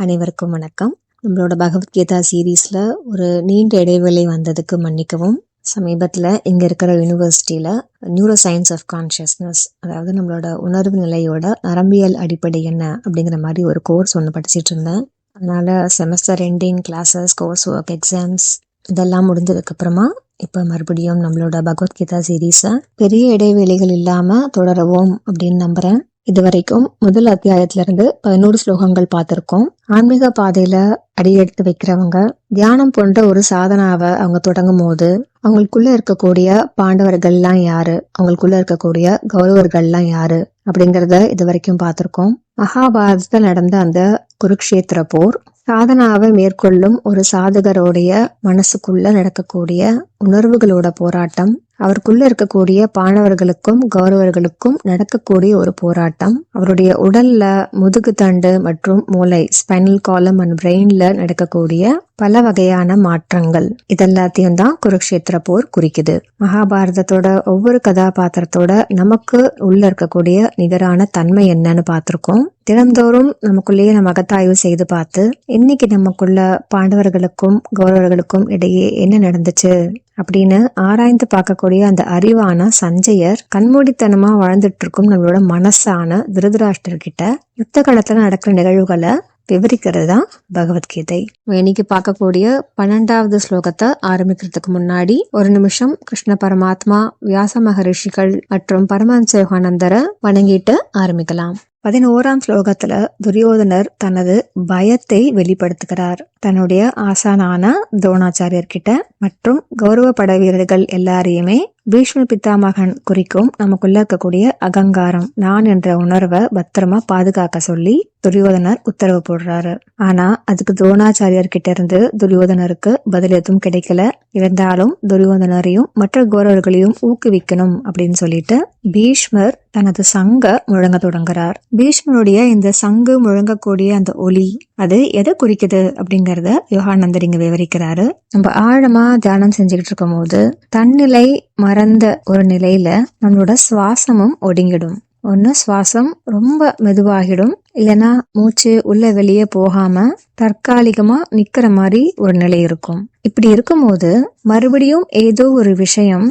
அனைவருக்கும் வணக்கம். நம்மளோட பகவத்கீதா சீரீஸில் ஒரு நீண்ட இடைவேளை வந்ததுக்கு மன்னிக்கவும். சமீபத்தில் இங்கே இருக்கிற யூனிவர்சிட்டியில் நியூரோ சயின்ஸ் ஆஃப் கான்ஷியஸ்னஸ் அதாவது நம்மளோட உணர்வு நிலையோட நரம்பியல் அடிப்படை என்ன அப்படிங்கிற மாதிரி ஒரு கோர்ஸ் ஒன்று படிச்சுட்டு இருந்தேன். அதனால் semester ending classes course work exams இதெல்லாம் முடிஞ்சதுக்கு அப்புறமா இப்போ மறுபடியும் நம்மளோட பகவத்கீதா சீரீஸை பெரிய இடைவேளைகள் இல்லாமல் தொடரவும் அப்படின்னு நம்புகிறேன் இது வரைக்கும் முதல் அத்தியாயத்திலிருந்து பதினோரு ஸ்லோகங்கள் பார்த்திருக்கோம். ஆன்மீக பாதையில அடியெடுத்து வைக்கிறவங்க தியானம் போன்ற ஒரு சாதனாவை அவங்க தொடங்கும் போது அவங்களுக்குள்ள இருக்கக்கூடிய பாண்டவர்கள்லாம் யாரு? அவங்களுக்குள்ள இருக்கக்கூடிய கௌரவர்கள்லாம் யாரு? அப்படிங்கறத இது வரைக்கும் பார்த்திருக்கோம். மகாபாரதத்தில் நடந்த அந்த குருக்ஷேத்திர போர் சாதனாவை மேற்கொள்ளும் ஒரு சாதகருடைய மனசுக்குள்ள நடக்கக்கூடிய உணர்வுகளோட போராட்டம் அவருக்குள்ள இருக்கக்கூடிய பாணவர்களுக்கும் கௌரவர்களுக்கும் நடக்கக்கூடிய ஒரு போராட்டம். அவருடைய உடல்ல முதுகு தண்டு மற்றும் மூளை ஸ்பைனல் காலம் அண்ட் பிரெயின்ல நடக்கக்கூடிய பல வகையான மாற்றங்கள். இதெல்லாத்தையும் தான் குருக்ஷேத்திர போர் குறிக்குது. மகாபாரதத்தோட ஒவ்வொரு கதாபாத்திரத்தோட நமக்கு உள்ள இருக்கக்கூடிய நிகரான தன்மை என்னன்னு பார்த்திருக்கோம். தினந்தோறும் நமக்குள்ளேயே நம்ம அகத்தாய்வு செய்து பார்த்து இன்னைக்கு நமக்குள்ள பாண்டவர்களுக்கும் கௌரவர்களுக்கும் இடையே என்ன நடந்துச்சு? அப்படின்னு ஆராய்ந்து பார்க்கக்கூடிய அந்த அறிவான சஞ்சயர் கண்மூடித்தனமா வாழ்ந்துட்டு இருக்கும் நம்மளோட மனசான திருதராஷ்டர்கிட்ட யுத்த காலத்துல நடக்கிற நிகழ்வுகளை விவரிக்கிறது தான் பகவத்கீதை இன்னைக்கு பார்க்கக்கூடிய பன்னெண்டாவது ஸ்லோகத்தை ஆரம்பிக்கிறதுக்கு முன்னாடி ஒரு நிமிஷம் கிருஷ்ண பரமாத்மா வியாச மகரிஷிகள் மற்றும் பரமஹம்ச யோகானந்தரை வணங்கிட்டு ஆரம்பிக்கலாம். பதினோராம் ஸ்லோகத்துல துரியோதனர் தனது பயத்தை வெளிப்படுத்துகிறார். தன்னுடைய ஆசானான துரோணாச்சாரியர் கிட்ட மற்றும் கௌரவ பட வீரர்கள் எல்லாரையுமே பீஷ்ம பித்தாமகன் குறிக்கும் நமக்குள்ள இருக்கக்கூடிய அகங்காரம் நான் என்ற உணர்வை பத்திரமா பாதுகாக்க சொல்லி துரியோதனர் உத்தரவு போடுறாரு. ஆனா அதுக்கு துரோணாச்சாரியர் கிட்ட இருந்து துரியோதனருக்கு பதில் எதுவும் கிடைக்கல. இருந்தாலும் துரியோதனரையும் மற்ற கௌரவர்களையும் ஊக்குவிக்கணும் அப்படின்னு சொல்லிட்டு பீஷ்மர் தனது சங்க முழங்க தொடங்குறார். பீஷ்மனுடைய இந்த சங்கு முழங்கக்கூடிய அந்த ஒலி அது எதை குறிக்குது அப்படிங்கறத யோகானந்தர் இங்க விவரிக்கிறாரு. நம்ம ஆழமா தியானம் செஞ்சுக்கிட்டு இருக்கும் போது தன்னிலை மறந்த ஒரு நிலையில நம்மளோட சுவாசமும் ஒடுங்கிடும். ஒன்று சுவாசம் ரொம்ப மெதுவாகிடும். இல்லைன்னா மூச்சு உள்ள வெளியே போகாம தற்காலிகமா நிக்கிற மாதிரி ஒரு நிலை இருக்கும். இப்படி இருக்கும்போது மறுபடியும் ஏதோ ஒரு விஷயம்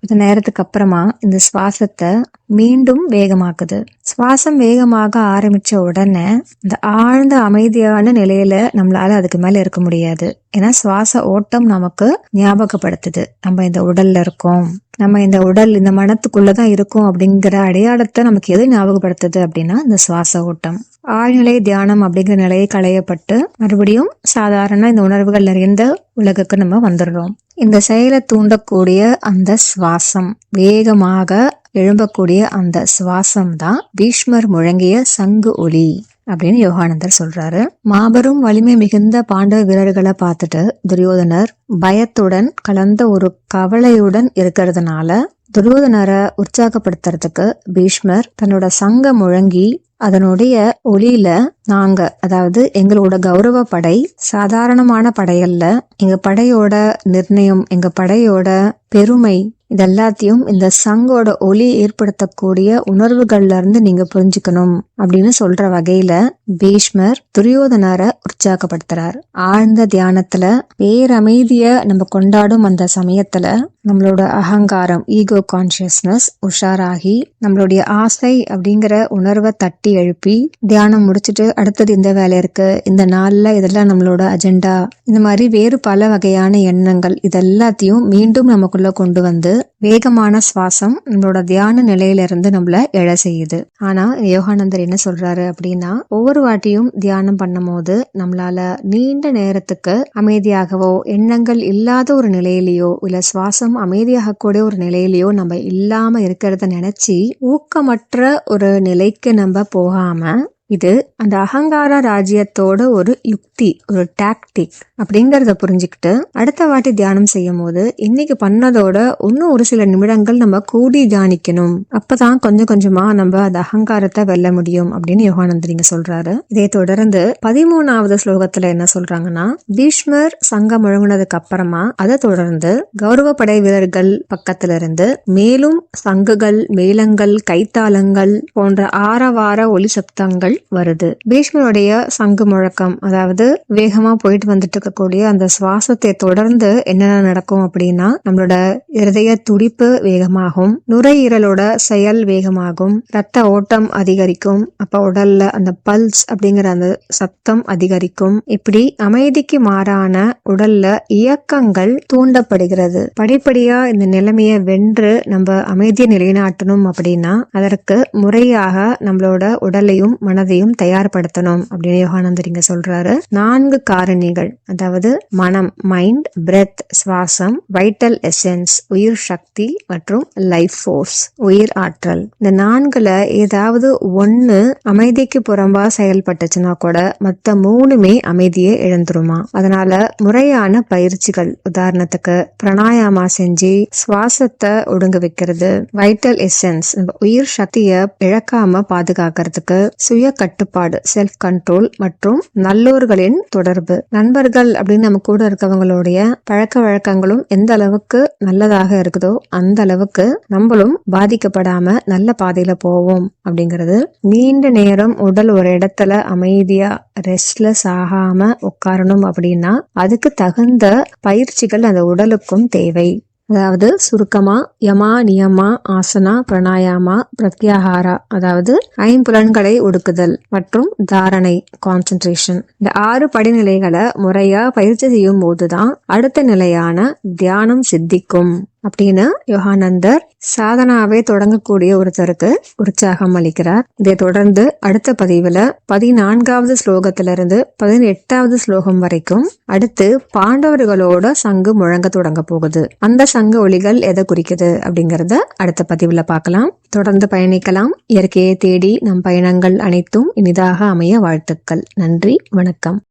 கொஞ்ச நேரத்துக்கு அப்புறமா இந்த சுவாசத்தை மீண்டும் வேகமாக்குது. சுவாசம் வேகமாக ஆரம்பிச்ச உடனே இந்த ஆழ்ந்த அமைதியான நிலையில நம்மளால அதுக்கு மேல இருக்க முடியாது. ஏன்னா சுவாச ஓட்டம் நமக்கு ஞாபகப்படுத்துது. நம்ம இந்த உடல்ல இருக்கோம். நம்ம இந்த உடல் இந்த மனத்துக்குள்ளதான் இருக்கோம் அப்படிங்கிற அடையாளத்தை நமக்கு எது ஞாபகப்படுத்துது அப்படின்னா இந்த சுவாச ஓட்டம். ஆழ்நிலை தியானம் அப்படிங்கிற நிலையை களையப்பட்டு மறுபடியும் சாதாரண இந்த உணர்வுகள் நிறைந்த உலகுக்கு நம்ம வந்துடுறோம். இந்த செயலை தூண்டக்கூடிய அந்த சுவாசம் வேகமாக எழும்பக்கூடிய அந்த சுவாசம் தான் பீஷ்மர் முழங்கிய சங்கு ஒளி அப்படின்னு யோகானந்தர் சொல்றாரு. மாபெரும் வலிமை மிகுந்த பாண்டவ வீரர்களை பார்த்துட்டு துரியோதனர் பயத்துடன் கலந்த ஒரு கவலையுடன் இருக்கிறதுனால துரியோதனரை உற்சாகப்படுத்துறதுக்கு பீஷ்மர் தன்னோட சங்க முழங்கி அதனுடைய ஒளியில நாங்க அதாவது எங்களோட கௌரவ படை சாதாரணமான படையல்ல. எங்க படையோட நிர்ணயம் எங்க படையோட பெருமை இதெல்லாத்தையும் இந்த சங்கோட ஒளி ஏற்படுத்தக்கூடிய உணர்வுகள்ல இருந்து நீங்க புரிஞ்சுக்கணும் அப்படின்னு சொல்ற வகையில பீஷ்மர் துரியோதனரை உற்சாகப்படுத்துறார். ஆழ்ந்த தியானத்துல பேரமைதிய நம்ம கொண்டாடும் அந்த சமயத்துல நம்மளோட அகங்காரம் ஈகோ கான்சியஸ்னஸ் உஷாராகி நம்மளுடைய ஆசை அப்படிங்கிற உணர்வை தட்டி எழுப்பி தியானம் முடிச்சுட்டு அடுத்தது இந்த வேலை இருக்கு இந்த நாளில் இதெல்லாம் நம்மளோட அஜெண்டா இந்த மாதிரி வேறு பல வகையான எண்ணங்கள் இதெல்லாத்தையும் மீண்டும் நமக்குள்ள கொண்டு வந்து வேகமான சுவாசம் நம்மளோட தியான நிலையிலிருந்து நம்மள எழ செய்யுது. ஆனா யோகானந்தர் என்ன சொல்றாரு அப்படின்னா ஒவ்வொரு வாட்டியும் தியானம் பண்ணும் போது நம்மளால நீண்ட நேரத்துக்கு அமைதியாகவோ எண்ணங்கள் இல்லாத ஒரு நிலையிலேயோ இல்ல சுவாசம் அமைதியாக கூட ஒரு நிலையிலேயோ நம்ம இல்லாமல் இருக்கிறத நினச்சி ஊக்கமற்ற ஒரு நிலைக்கு நம்ம போகாமல் இது அந்த அகங்கார ராஜ்யத்தோட ஒரு யுக்தி ஒரு டாக்டிக் அப்படிங்கறத புரிஞ்சுக்கிட்டு அடுத்த வாட்டி தியானம் செய்யும் போது இன்னைக்கு பண்ணதோட இன்னும் ஒரு சில நிமிடங்கள் நம்ம கூடி தியானிக்கணும். அப்பதான் கொஞ்சம் கொஞ்சமா நம்ம அந்த அகங்காரத்தை வெல்ல முடியும் அப்படின்னு யோகானந்தரிங்க சொல்றாரு. இதை தொடர்ந்து பதிமூணாவது ஸ்லோகத்துல என்ன சொல்றாங்கன்னா பீஷ்மர் சங்கம் முழங்கினதுக்கு அப்புறமா அதை தொடர்ந்து கௌரவ படை வீரர்கள் பக்கத்துல இருந்து மேலும் சங்குகள் மேளங்கள் கைத்தாளங்கள் போன்ற ஆரவார ஒலி சப்தங்கள் வருது. பீஷ்மருடைய சங்கு முழக்கம் அதாவது வேகமா போயிட்டு வந்துட்டு இருக்கக்கூடிய அந்த சுவாசத்தை தொடர்ந்து என்னென்ன நடக்கும் அப்படின்னா நம்மளோட இருதய துடிப்பு வேகமாகும் நுரையீரலோட செயல் வேகமாகும் ரத்த ஓட்டம் அதிகரிக்கும் அப்ப உடல்ல அந்த பல்ஸ் அப்படிங்கிற அந்த சத்தம் அதிகரிக்கும். இப்படி அமைதிக்கு மாறான உடல்ல இயக்கங்கள் தூண்டப்படுகிறது. படிப்படியா இந்த நிலைமையை வென்று நம்ம அமைதியை நிலைநாட்டணும் அப்படின்னா அதற்கு முறையாக நம்மளோட உடலையும் மனதையும் தயார்படுத்தணும் அப்படின்னு யோகானந்தர் இங்க சொல்றாரு. நான்கு காரணிகள் அதாவது மனம் மைண்ட் பிரெத் சுவாசம் வைட்டல் எசன்ஸ் உயிர் சக்தி மற்றும் லைஃப் ஃபோர்ஸ் உயிர் ஆற்றல். இந்த நான்குல ஏதாவது ஒன்னு அமைதிக்கு புறம்பா செயல்பட்டுச்சுன்னா கூட மத்த மூணுமே அமைதியை இழந்துருமா அதனால முறையான பயிற்சிகள் உதாரணத்துக்கு பிராணாயாமா செஞ்சு சுவாசத்தை ஒடுங்க வைக்கிறது. வைட்டல் எசன்ஸ் உயிர் சக்தியை இழக்காம பாதுகாக்கிறதுக்கு சுய கட்டுப்பாடு செல்ஃப் கண்ட்ரோல் மற்றும் நல்லோர்களின் தொடர்பு. நண்பர்கள் அப்படின்னு நம்ம கூட இருக்கவங்களுடைய பழக்க வழக்கங்களும் எந்த அளவுக்கு நல்லதாக இருக்குதோ அந்த அளவுக்கு நம்மளும் பாதிக்கப்படாம நல்ல பாதையில போவோம் அப்படிங்கிறது. நீண்ட நேரம் உடல் ஒரு இடத்துல அமைதியா ரெஸ்ட்லெஸ் ஆகாம உட்காரணும் அப்படின்னா அதுக்கு தகுந்த பயிற்சிகள் அந்த உடலுக்கும் தேவை. அதாவது சுருக்கமா யமா நியமா ஆசனா பிரணாயாமா பிரத்யாகாரா அதாவது ஐம்புலன்களை ஒடுக்குதல் மற்றும் தாரணை கான்சென்ட்ரேஷன் இந்த ஆறு படிநிலைகளை முறையா பயிற்சி செய்யும் போதுதான் அடுத்த நிலையான தியானம் சித்திக்கும். அப்படின்னு யோகானந்தர் சாதனாவே தொடங்கக்கூடிய ஒருத்தருக்கு உற்சாகம் அளிக்கிறார். இதை தொடர்ந்து அடுத்த பதிவுல பதினான்காவது ஸ்லோகத்திலிருந்து பதினெட்டாவது ஸ்லோகம் வரைக்கும் அடுத்து பாண்டவர்களோட சங்கு முழங்க தொடங்க போகுது. அந்த சங்கு ஒளிகள் எதை குறிக்குது அப்படிங்கறத அடுத்த பதிவுல பார்க்கலாம். தொடர்ந்து பயணிக்கலாம். இயற்கையை தேடி நம் பயணங்கள் அனைத்தும் இனிதாக அமைய வாழ்த்துக்கள். நன்றி. வணக்கம்.